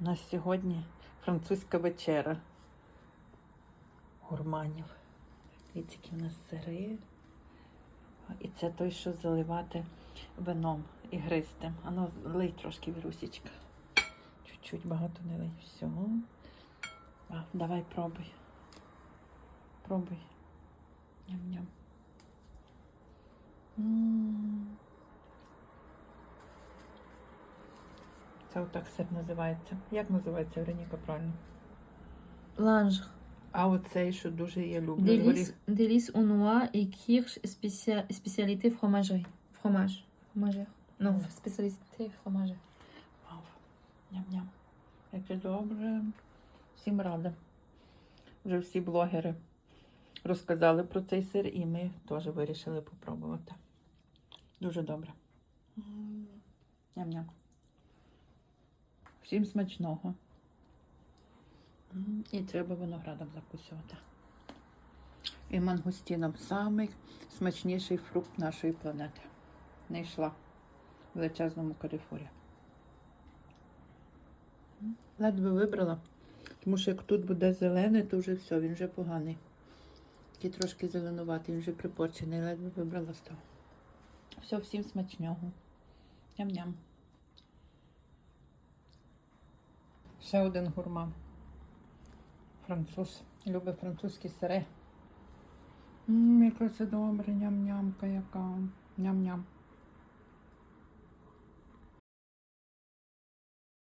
У нас сьогодні французька вечеря гурманів. Дивіться, які в нас сири. І це той, що заливати вином і гристи. Ану, лий трошки вірусічка. Чуть-чуть багато не лий. Все. А, давай пробуй. Пробуй. Ням-ням. Це отак сир називається. Як називається Вероніка правильно? Ланж. А оцей, що дуже я люблю. Горіх. délice au noix et kirsch, spécialité fromagerie. Fromage. Fromagère. Non, Mm. spécialité fromagère. Вау. Ням-ням. Яке добре. Всім рада. Вже всі блогери розказали про цей сир, і ми теж вирішили попробувати. Дуже добре. Ням-ням. Всім смачного. І треба виноградом закусувати. І мангустіном самий смачніший фрукт нашої планети. Не йшла в величезному карифурі. Ледве вибрала, тому що як тут буде зелений, то вже все, він вже поганий. Такий трошки зеленуватий, він вже припорчений, ледве вибрала з того. Все, всім смачнього. Ням-ням. Ще один гурман. Француз. Любить французькі сири. Ммм, яке це добре, ням-нямка яка. Ням-ням.